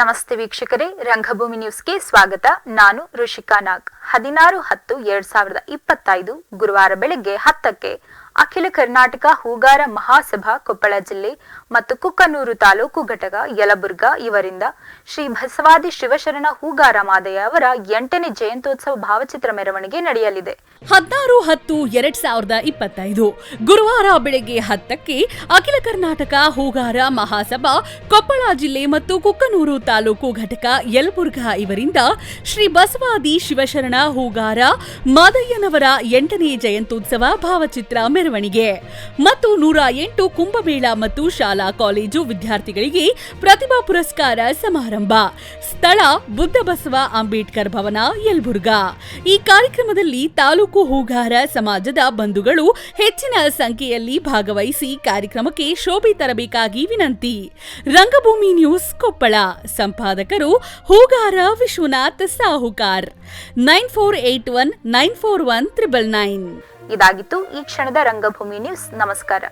ನಮಸ್ತೆ ವೀಕ್ಷಕರೇ, ರಂಗಭೂಮಿ ನ್ಯೂಸ್ಗೆ ಸ್ವಾಗತ. ನಾನು ಋಷಿಕಾ ನಾಗ್. ಹದಿನಾರು ಹತ್ತು ಎರಡ್ ಸಾವಿರದ ಇಪ್ಪತ್ತೈದು ಗುರುವಾರ ಬೆಳಗ್ಗೆ ಹತ್ತಕ್ಕೆ ಅಖಿಲ ಕರ್ನಾಟಕ ಹೂಗಾರ ಮಹಾಸಭಾ ಕೊಪ್ಪಳ ಜಿಲ್ಲೆ ಮತ್ತು ಕುಕ್ಕನೂರು ತಾಲೂಕು ಘಟಕ ಯಲಬುರ್ಗಾ ಇವರಿಂದ ಶ್ರೀ ಬಸವಾದಿ ಶಿವಶರಣ ಹೂಗಾರ ಮಾದಯ್ಯ ಅವರ ಎಂಟನೇ ಜಯಂತೋತ್ಸವ ಭಾವಚಿತ್ರ ಮೆರವಣಿಗೆ ನಡೆಯಲಿದೆ. ಹದಿನಾರು ಹತ್ತು ಎರಡ್ ಸಾವಿರದ ಇಪ್ಪತ್ತೈದು ಗುರುವಾರ ಬೆಳಗ್ಗೆ ಹತ್ತಕ್ಕೆ ಅಖಿಲ ಕರ್ನಾಟಕ ಹೂಗಾರ ಮಹಾಸಭಾ ಕೊಪ್ಪಳ ಜಿಲ್ಲೆ ಮತ್ತು ಕುಕ್ಕನೂರು ತಾಲೂಕು ಘಟಕ ಯಲಬುರ್ಗಾ ಇವರಿಂದ ಶ್ರೀ ಬಸವಾದಿ ಶಿವಶರಣ ಹೂಗಾರ ಮಾದಯ್ಯನವರ ಎಂಟನೇ ಜಯಂತೋತ್ಸವ ಭಾವಚಿತ್ರ ಮತ್ತು ನೂರ ಎಂಟು ಕುಂಭಮೇಳ ಮತ್ತು ಶಾಲಾ ಕಾಲೇಜು ವಿದ್ಯಾರ್ಥಿಗಳಿಗೆ ಪ್ರತಿಭಾ ಪುರಸ್ಕಾರ ಸಮಾರಂಭ. ಸ್ಥಳ ಬುದ್ಧ ಬಸವ ಅಂಬೇಡ್ಕರ್ ಭವನ, ಯಲ್ಬುರ್ಗ. ಈ ಕಾರ್ಯಕ್ರಮದಲ್ಲಿ ತಾಲೂಕು ಹೂಗಾರ ಸಮಾಜದ ಬಂಧುಗಳು ಹೆಚ್ಚಿನ ಸಂಖ್ಯೆಯಲ್ಲಿ ಭಾಗವಹಿಸಿ ಕಾರ್ಯಕ್ರಮಕ್ಕೆ ಶೋಭೆ ತರಬೇಕಾಗಿ ವಿನಂತಿ. ರಂಗಭೂಮಿ news Koppal. ಸಂಪಾದಕರು Hugar Vishwanath Sahukar. Nine four eight one, nine four one, triple nine. ಇದಾಗಿತ್ತು ಈ ಕ್ಷಣದ ರಂಗಭೂಮಿ ನ್ಯೂಸ್. ನಮಸ್ಕಾರ.